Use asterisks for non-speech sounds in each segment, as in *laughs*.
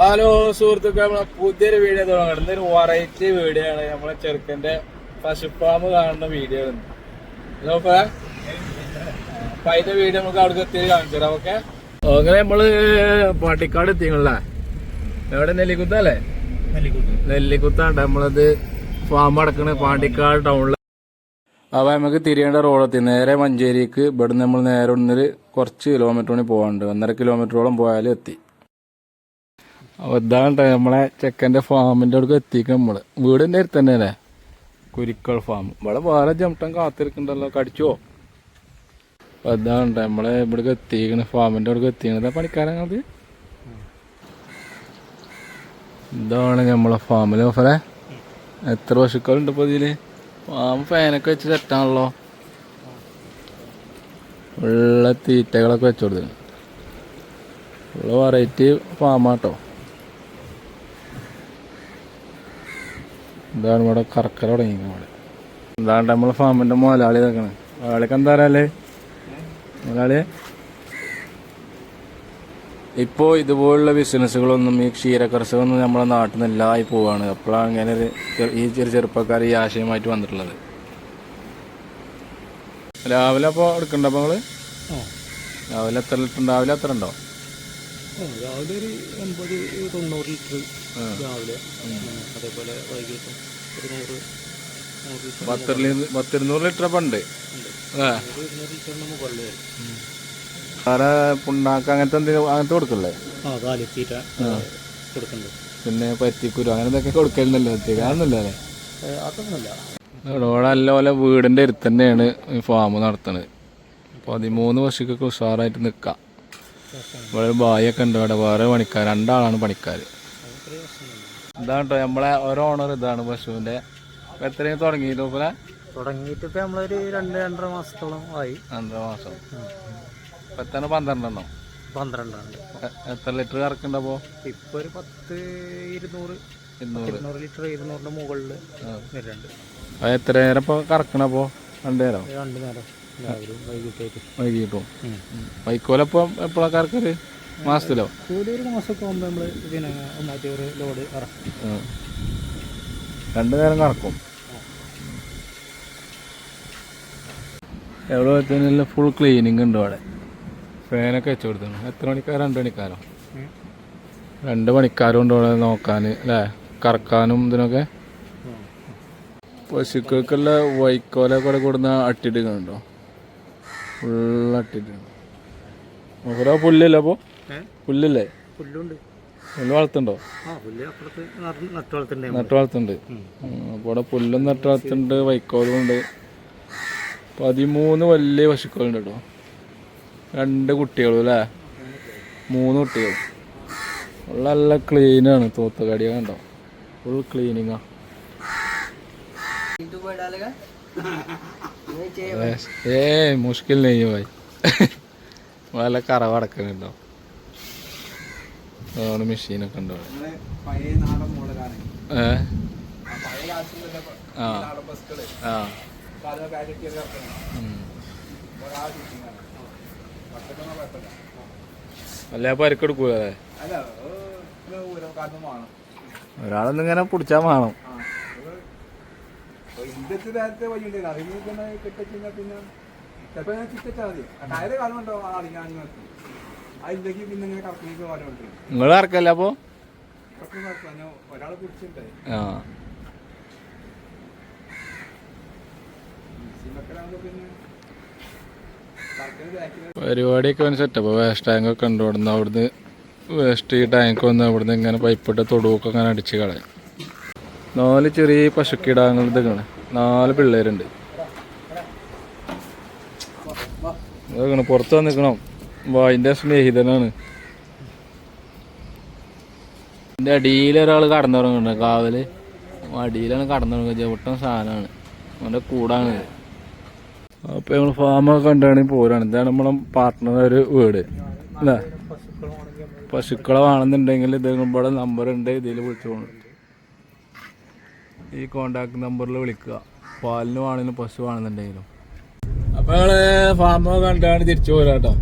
Hello സുഹൃത്തുക്കൾ നമ്മളെ പുതിയൊരു വീഡിയോ തുടങ്ങണം ഒരു വെറൈറ്റി വീഡിയോ ആണ് നമ്മളെ ചെറുക്കന്റെ പശുപ്പാമ്പ് കാണുന്ന വീഡിയോ ആണ്. നോക്ക അപ്പൊ വീഡിയോ നമുക്ക് അവിടെ എത്തി കാണിച്ചു തരാം ഓക്കെ? അങ്ങനെ നമ്മൾ പാട്ടിക്കാട് എത്തിങ്ങളല്ലേ എവിടെ? നെല്ലിക്കുത്ത അല്ലേ? നെല്ലിക്കുത്താണ് നമ്മളത് ഫാം അടക്കണ പാണ്ടിക്കാട് ടൗണിൽ അപ്പൊ നമുക്ക് തിരിയേണ്ട റോഡെത്തി നേരെ മഞ്ചേരിക്ക് ഇവിടുന്ന് നമ്മൾ നേരെ ഒന്നിൽ കുറച്ച് കിലോമീറ്റർ കൂടി പോകാനുണ്ട് ഒന്നര കിലോമീറ്ററോളം പോയാലും എത്തി. ഇതാണ് നമ്മളെ ചെക്കന്റെ ഫാമിന്റെ അടുക്ക് എത്തിക്കും നമ്മൾ. വീടിന്റെ അടുത്ത് തന്നെ അല്ലേ കുരിക്കൾ ഫാം. ഇവിടെ വേറെ ജംട്ടം കാത്തിരിക്കണ്ടല്ലോ കടിച്ചോ? അപ്പൊ നമ്മളെ ഇവിടേക്ക് എത്തിക്കണ ഫാമിന്റെ അടുക്ക് എത്തിക്കണത് പണിക്കാരത് ഇതാണ് നമ്മളെ ഫാമിലെ ഓഫറെ. എത്ര പശുക്കളുണ്ട് ഇപ്പൊ ഇതിൽ? ഫാം ഫാനൊക്കെ വെച്ച് സെറ്റാണല്ലോ ഉള്ള തീറ്റകളൊക്കെ വെച്ചു കൊടുത്തു ഉള്ള വെറൈറ്റി ഫാമാട്ടോ. ഇതാണ് ഇവിടെ കറക്കര തുടങ്ങി ഇവിടെ. ഇതാണ്ട് നമ്മളെ ഫാമിന്റെ മുതലാളി ഇതൊക്കെയാണ് മുതലാളിക്ക് എന്താ പറയാല്ലേ മുതലാളിയെ ഇപ്പോ ഇതുപോലുള്ള ബിസിനസ്സുകളൊന്നും ഈ ക്ഷീരകർഷകമൊന്നും നമ്മുടെ നാട്ടിൽ നിന്ന് എല്ലായി പോവാണ്. അപ്പോഴാണ് അങ്ങനെ ഒരു ഈ ചെറു ചെറുപ്പക്കാർ ഈ ആശയമായിട്ട് വന്നിട്ടുള്ളത്. രാവിലെ അപ്പോൾ എടുക്കണ്ടപ്പോൾ നിങ്ങൾ രാവിലെ എത്ര ലിറ്റർ? രാവിലെ എത്ര ഉണ്ടോ? രാവിലെ ഒരു എൺപത് തൊണ്ണൂറ് ലിറ്റർ രാവിലെ. അതേപോലെ വൈകിട്ട് ഒരു നൂറ് പത്തിരുന്നൂറ് ലിറ്റർ പണ്ട് അല്ലേ വേറെ പുണ്ണാക്ക് അങ്ങനത്തെ എന്തെങ്കിലും അങ്ങനത്തെ കൊടുക്കല്ലേ? പിന്നെ പറ്റിക്കുരു അങ്ങനെ എന്തൊക്കെ കൊടുക്കലുണ്ടല്ലോ? അല്ലേ? അതൊന്നുമല്ല. ഇവിടെ വീടിന്റെ അടുത്ത് തന്നെയാണ് ഫാം നടത്തുന്നത് പതിമൂന്ന് വർഷക്കൊക്കെ ഉഷാറായിട്ട് നിൽക്കാം ഇവിടെ ഒരു ബായൊക്കെ ഉണ്ട് ഇവിടെ. വേറെ പണിക്കാർ രണ്ടാളാണ് പണിക്കാർ ഇതാണ് കേട്ടോ നമ്മളെ ഓരോ ഓണർ ഇതാണ് പശുവിന്റെ. ഇപ്പൊ എത്രയും തുടങ്ങിയിട്ട് പോലെ തുടങ്ങിയിട്ട് ഇപ്പം നമ്മളൊരു രണ്ട് രണ്ടര മാസത്തോളം ആയി. രണ്ടര മാസം. ഇപ്പം എത്ര പന്ത്രണ്ടെണ്ണോ? പന്ത്രണ്ടാണ്ട് എ- എത്ര ലിറ്റർ കറക്കുണ്ടപ്പോ ഇപ്പൊ ഒരു പത്ത് ഇരുന്നൂറ്. ഇരുന്നൂറ്. ലിറ്റർ ഇരുന്നൂറിന്റെ മുകളിൽ വരുന്നുണ്ട്. എത്ര നേരം ഇപ്പൊ കറക്കണപ്പോ രണ്ടു നേരം. രണ്ട് നേരം. വൈകിട്ടും? വൈക്കോലപ്പം എപ്പോഴാ കറക്കൽ മാസത്തിലോ? ഒരു മാസമൊക്കെ ആകുമ്പോൾ നമ്മൾ പിന്നെ ഒന്നാമത്തെ ഒരു ലോഡ് ഇറക്കും. രണ്ടു നേരം കറക്കും? എവിടെ വെച്ചാൽ ഫുൾ ക്ലീനിങ് ഉണ്ട് അവിടെ. ഫാനൊക്കെ വെച്ച് കൊടുത്തു എത്ര മണിക്കാരോ രണ്ട് മണിക്കാരോ രണ്ട് മണിക്കാരും ഉണ്ട് അവിടെ നോക്കാൻ അല്ലേ? കറക്കാനും ഇതിനൊക്കെ? പശുക്കൾക്കുള്ള വൈക്കോലൊക്കെ കൂടെ കൊടുന്ന അട്ടിട്ടുണ്ടോ ഫുൾ അട്ടിട്ടുണ്ട് ഓരോ പുല്ലല്ലേ അപ്പോൾ പുല്ലല്ലേ? പുല്ലുണ്ട്. പുല്ല് വളർത്തുണ്ടോ ആ പുല്ല് അപ്പുറത്ത് നട്ടു വളർത്തണ്ടേ അപ്പോൾ ഇവിടെ പുല്ലും നട്ട് വളർത്തുന്നുണ്ട് വൈക്കോലും ഉണ്ട് പതിമൂന്ന് വലിയ പശുക്കളുണ്ട് കേട്ടോ. രണ്ട് കുട്ടികളും അല്ലേ? മൂന്ന് കുട്ടികൾ ഉള്ള നല്ല ക്ലീനാണ് തോത്തുകടിയ കണ്ടോ? ഫുൾ ക്ലീനിങ്ങാ *laughs* ഏ മുഷ്കിൽ നെയ്യ് പോയി. നല്ല കറവ് അടക്കുന്നുണ്ടോ അതാണ് മെഷീനൊക്കെ ഉണ്ടോ? ഏ? ആ ആ. അല്ല പരിക്കെടുക്കൂലേ അല്ലേ അല്ല ഊരം കാലത്തും വേണം. ഒരാളൊന്നും ഇങ്ങനെ പിടിച്ചാൽ വേണം. ഇന്ത്യത്തെ നേരത്തെ വഴിയുണ്ട്. അതിന് തന്നെ കെട്ടിക്കഴിഞ്ഞാൽ പിന്നെ ചിലപ്പോൾ ഞാൻ ചിറ്റിച്ചാൽ മതി. കയറ് കാലം ആ അടിക്കാൻ നിർത്തി അതിലേക്ക് പിന്നെ ഇങ്ങനെ കറക്കിലേക്ക് പോകാനുണ്ട് നിങ്ങൾ ഇറക്കല്ല അപ്പോ? ഒരാളെ ആ. സിമക്കലാകുമ്പോൾ പിന്നെ പരിപാടിയൊക്കെ സെറ്റപ്പ് വേസ്റ്റ് ടാങ്ക് ഒക്കെ ഉണ്ട്. അവിടുന്ന് അവിടുന്ന് വേസ്റ്റ് ഈ ടാങ്ക് വന്ന് അവിടുന്ന് ഇങ്ങനെ പൈപ്പിട്ട് തൊടുവൊക്കെ അങ്ങനെ അടിച്ച് കളയും. നാല് ചെറിയ പശുക്കിടാങ്ങൾ ഇതൊക്കെയാണ്. നാല് പിള്ളേരുണ്ട്. ഇതൊക്കെയാണ്. പുറത്ത് വന്നിക്കണം വായിന്റെ സ്നേഹിതനാണ്. എന്റെ അടിയിൽ ഒരാൾ കടന്നുറങ്ങുന്നുണ്ട്. കാവൽ. അടിയിലാണ് കടന്നുറങ്ങുന്നത്. ചവിട്ടം സാധനമാണ്. അവന്റെ കൂടാണ് അപ്പോൾ അപ്പൊ നമ്മൾ ഫാമൊക്കെ കണ്ടാണെങ്കിൽ പോരാണ്. ഇതാണ് നമ്മളെ പാർട്ട്ണർ ഒരു വീട്. അല്ലേ? പശുക്കളെ വേണമെന്നുണ്ടെങ്കിൽ ഇത് ഇവിടെ നമ്പർ ഉണ്ട്. ഇതിൽ വിളിച്ചു പോകണം ഈ കോണ്ടാക്ട് നമ്പറിൽ വിളിക്കുക. പാലിന് വേണമെങ്കിലും പശു വേണമെന്നുണ്ടെങ്കിലും. അപ്പൊ ഞങ്ങൾ ഫാമോ കണ്ടാണ് തിരിച്ചു പോരാട്ടോ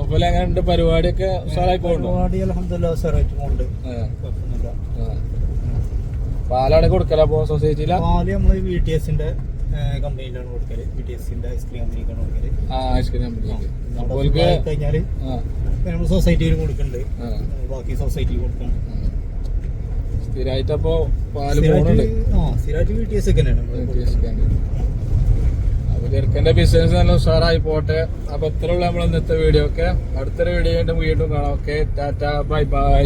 അപ്പോൾ എങ്ങനെയുണ്ട് പരിപാടിയൊക്കെ ഉഷാറായി പോകുന്നുണ്ടോ പരിപാടി അലഹമില്ല സാറായിട്ട് പോകുന്നുണ്ട് ആ, കുഴപ്പമൊന്നുമില്ല. ആ. പാലവിടെ കൊടുക്കല അപ്പൊ സൊസൈറ്റിയില? പാൽ നമ്മൾ വി ടി എസിന്റെ കമ്പനിയിലാണ് കൊടുക്കൽ. വി ടി എസിന്റെ ഐസ്ക്രീം കമ്പനിക്കാണ് കൊടുക്കൽ. ഐസ്ക്രീം കഴിഞ്ഞാൽ നമ്മൾ സൊസൈറ്റിയിൽ കൊടുക്കുന്നുണ്ട് ബാക്കി സൊസൈറ്റിയിൽ കൊടുക്കും സ്ഥിരമായിട്ട് അപ്പോ പാൽ സ്ഥിരമായിട്ട് പോകുന്നുണ്ട് ആ സ്ഥിരമായിട്ട് വി ടി എസ് ഒക്കെ തന്നെയാണ്. നമ്മൾ കൊടുക്കുന്നത്. അപ്പൊ ചെറുക്കന്റെ ബിസിനസ് നല്ല ഉഷാറായി പോട്ടെ. അപ്പൊ ഇത്രയുള്ള നമ്മൾ ഇന്നത്തെ വീഡിയോ ഒക്കെ. അടുത്തൊരു വീഡിയോ വീണ്ടും കാണാം. Okay Tata bye bye